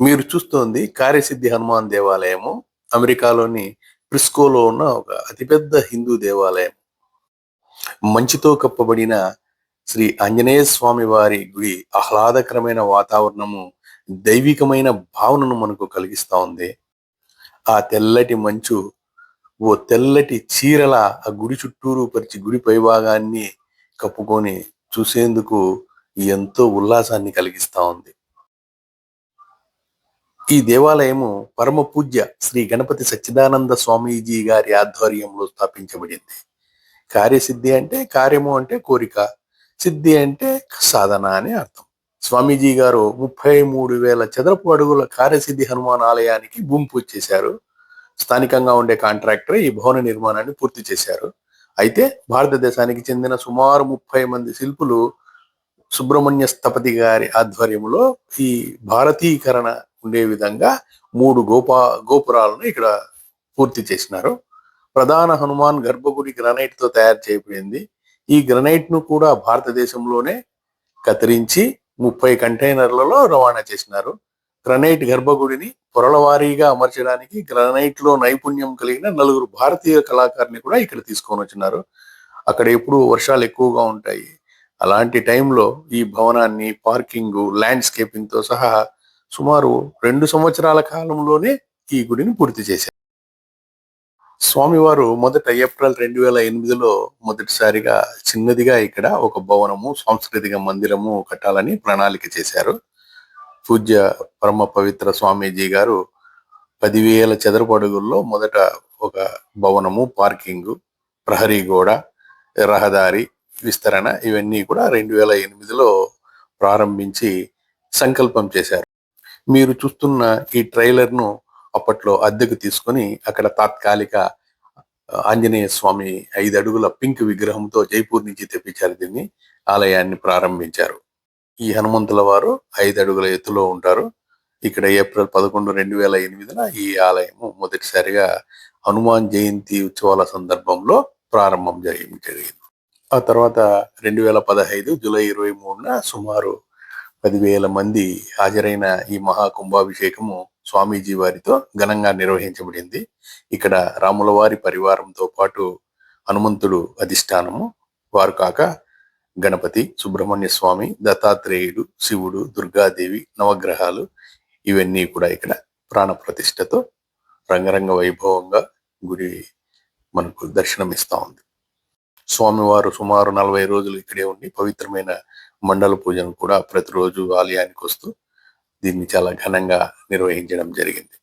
మీరు చూస్తోంది కార్యసిద్ధి హనుమాన్ దేవాలయము అమెరికాలోని ప్రిస్కోలో ఉన్న ఒక అతిపెద్ద హిందూ దేవాలయం మంచుతో కప్పబడిన శ్రీ ఆంజనేయ స్వామి వారి గుడి ఆహ్లాదకరమైన వాతావరణము దైవికమైన భావనను మనకు కలిగిస్తూ ఉంది. ఆ తెల్లటి మంచు ఓ తెల్లటి చీరల ఆ గుడి చుట్టూరు పరిచి గుడి పైభాగాన్ని కప్పుకొని చూసేందుకు ఎంతో ఉల్లాసాన్ని కలిగిస్తూ ఉంది. ఈ దేవాలయము పరమ పూజ్య శ్రీ గణపతి సచ్చిదానంద స్వామీజీ గారి ఆధ్వర్యంలో స్థాపించబడింది. కార్యసిద్ధి అంటే కార్యము అంటే కోరిక సిద్ధి అంటే సాధన అని అర్థం. స్వామీజీ గారు ముప్పై మూడు వేల చదరపు అడుగుల కార్యసిద్ధి హనుమాన్ ఆలయానికి భూమి పూజ చేశారు. స్థానికంగా ఉండే కాంట్రాక్టర్ ఈ భవన నిర్మాణాన్ని పూర్తి చేశారు. అయితే భారతదేశానికి చెందిన సుమారు ముప్పై మంది శిల్పులు సుబ్రహ్మణ్య స్థపతి గారి ఆధ్వర్యంలో ఈ భారతీకరణ ఉండే విధంగా మూడు గోపా గోపురాలను ఇక్కడ పూర్తి చేసినారు. ప్రధాన హనుమాన్ గర్భగుడి గ్రనైట్తో తయారు చేయబడింది. ఈ గ్రనైట్ను కూడా భారతదేశంలోనే కత్తిరించి ముప్పై కంటైనర్లలో రవాణా చేసినారు. గ్రనైట్ గర్భగుడిని పొరల వారీగా అమర్చడానికి గ్రనైట్లో నైపుణ్యం కలిగిన నలుగురు భారతీయ కళాకారుని కూడా ఇక్కడ తీసుకొని వచ్చినారు. అక్కడ ఎప్పుడు వర్షాలు ఎక్కువగా ఉంటాయి. అలాంటి టైంలో ఈ భవనాన్ని పార్కింగ్ ల్యాండ్స్కేపింగ్తో సహా సుమారు రెండు సంవత్సరాల కాలంలోనే ఈ గుడిని పూర్తి చేశారు. స్వామివారు మొదట ఏప్రిల్ రెండు వేల ఎనిమిదిలో మొదటిసారిగా చిన్నదిగా ఇక్కడ ఒక భవనము సాంస్కృతిక మందిరము కట్టాలని ప్రణాళిక చేశారు. పూజ్య పరమ పవిత్ర స్వామీజీ గారు పదివేల చదరపు అడుగుల్లో మొదట ఒక భవనము పార్కింగ్ ప్రహరీ గోడ రహదారి విస్తరణ ఇవన్నీ కూడా రెండు వేల ఎనిమిదిలో ప్రారంభించి సంకల్పం చేశారు. మీరు చూస్తున్న ఈ ట్రైలర్ను అప్పట్లో అద్దెకు తీసుకొని అక్కడ తాత్కాలిక ఆంజనేయ స్వామి ఐదు అడుగుల పింక్ విగ్రహంతో జైపూర్ నుంచి తెప్పించారు దీన్ని. ఆలయాన్ని ప్రారంభించారు. ఈ హనుమంతుల వారు ఐదు అడుగుల ఎత్తులో ఉంటారు. ఇక్కడ ఏప్రిల్ పదకొండు రెండు వేల ఎనిమిదిన ఈ ఆలయము మొదటిసారిగా హనుమాన్ జయంతి ఉత్సవాల సందర్భంలో ప్రారంభం జరిగింది. ఆ తర్వాత రెండు వేల పదహైదు జూలై ఇరవై మూడున సుమారు పదివేల మంది హాజరైన ఈ మహాకుంభాభిషేకము స్వామీజీ వారితో ఘనంగా నిర్వహించబడింది. ఇక్కడ రాములవారి పరివారంతో పాటు హనుమంతుడు అధిష్టానము వారు కాక గణపతి సుబ్రహ్మణ్య స్వామి దత్తాత్రేయుడు శివుడు దుర్గాదేవి నవగ్రహాలు ఇవన్నీ కూడా ఇక్కడ ప్రాణ ప్రతిష్టతో రంగరంగ వైభవంగా గుడి మనకు దర్శనమిస్తా ఉంది. స్వామివారు సుమారు నలభై రోజులు ఇక్కడే ఉండి పవిత్రమైన మండల పూజను కూడా ప్రతిరోజు ఆలయానికి వస్తూ దీన్ని చాలా ఘనంగా నిర్వహించడం జరిగింది.